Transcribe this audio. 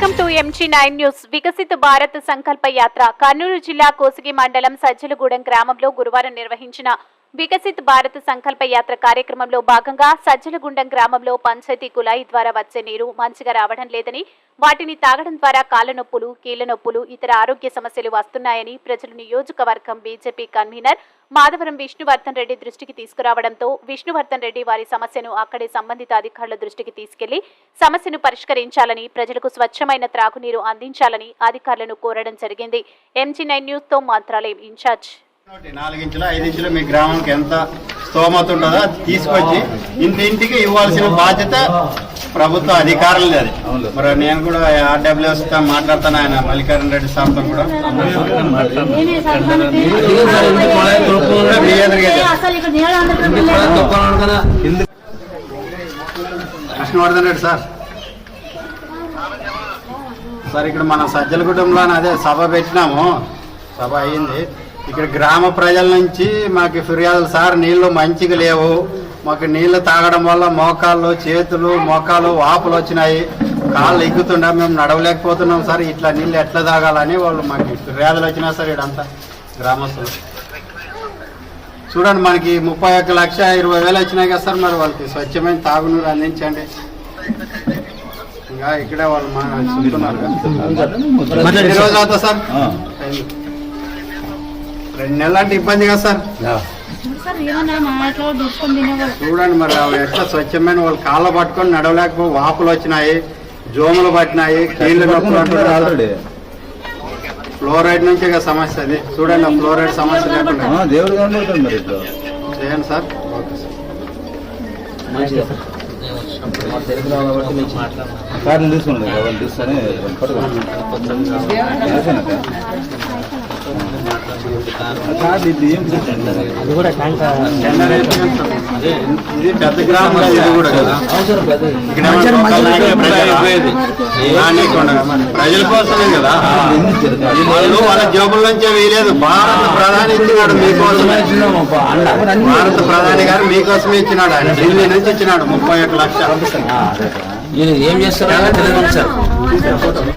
MG nine news Viksit Bharat Sankalpa Yatra Kurnool జిల్లా కోసిగి మండలం సజ్జలగూడెం గ్రామంలో గురువారం నిర్వహించిన వికసిత్ భారత్ సంకల్ప యాత్ర కార్యక్రమంలో భాగంగా సజ్జలగుండం గ్రామంలో పంచాయతీ కుళాయి ద్వారా వచ్చే నీరు మంచిగా రావడం లేదని వాటిని తాగడం ద్వారా కాళ్ళ నొప్పులు కీళ్ళ నొప్పులు ఇతర ఆరోగ్య సమస్యలు వస్తున్నాయని ప్రజలు నియోజకవర్గం బీజేపీ కన్వీనర్ మాధవరం విష్ణువర్ధన్ రెడ్డి దృష్టికి తీసుకురావడంతో విష్ణువర్ధన్ రెడ్డి వారి సమస్యను అక్కడి సంబంధిత అధికారుల దృష్టికి తీసుకెళ్ళి సమస్యను పరిష్కరించాలని ప్రజలకు స్వచ్ఛమైన త్రాగునీరు అందించాలని అధికారులను కోరడం జరిగింది. ఎంజీ నైన్ న్యూస్తో మంత్రాలయం ఇన్ఛార్జ్ నాలుగించులు ఐదించులు మీ గ్రామానికి ఎంత స్తోమత ఉంటుందో అది తీసుకొచ్చి ఇంటి ఇంటికి ఇవ్వాల్సిన బాధ్యత ప్రభుత్వ అధికారులది అది. మరి నేను కూడా ఆర్డబ్ల్యూఎస్తో మాట్లాడతాను ఆయన మల్లికార్జున రెడ్డి సార్తో కూడా. విష్ణువర్ధన్ రెడ్డి సార్. సార్ ఇక్కడ మన సజ్జలగూడెంలో అదే సభ పెట్టినాము. సభ అయింది. ఇక్కడ గ్రామ ప్రజల నుంచి మాకు ఫిర్యాదులు సార్ నీళ్ళు మంచిగా లేవు. మాకు నీళ్ళు తాగడం వల్ల మోకాళ్ళు చేతులు మోకాలు వాపులు వచ్చినాయి. కాళ్ళు ఎగ్గుతుండే మేము నడవలేకపోతున్నాం సార్. ఇట్లా నీళ్ళు ఎట్లా తాగాలని వాళ్ళు మాకు ఫిర్యాదులు వచ్చినా సార్ ఇడంతా గ్రామస్తులు. చూడండి మనకి ముప్పై ఒక్క లక్ష ఇరవై వేలు వచ్చినాయి కదా సార్ మరి వాళ్ళకి స్వచ్ఛమైన తాగునీరు అందించండి. ఇంకా ఇక్కడే వాళ్ళు మా చెప్తున్నారు కదా. ఎన్ని రోజులు అవుతా సార్? రెండు నెలలు అంటే ఇబ్బంది కదా సార్ చూడండి మరి అవి ఎట్లా స్వచ్ఛమైన వాళ్ళు కాళ్ళ పట్టుకొని నడవలేకపో వాపులు వచ్చినాయి జోములు పట్టినాయి కీళ్ళు నొప్పులు అంటున్నారు ఫ్లోరైడ్ నుంచే కదా సమస్య అది చూడండి ఆ ఫ్లోరైడ్ సమస్య లేకుండా దేవుడు కనబడుతుంది మరి ఇప్పుడు చేయండి సార్ ఓకే సార్ తీసుకోండి తీసుకొని కార్డు ఇది ఇది పెద్ద గ్రామం ఇది కూడా కదా ప్రజల కోసమే కదా వాళ్ళు వాళ్ళ జేబుల నుంచే వేయలేదు భారత ప్రధాని ఇచ్చినాడు మీకోసమే భారత ప్రధాని గారు మీకోసమే ఇచ్చినాడు ఆయన ఢిల్లీ నుంచి ఇచ్చినాడు ముప్పై ఒక్క లక్షలు ఏం చేస్తారో తెలియదు సార్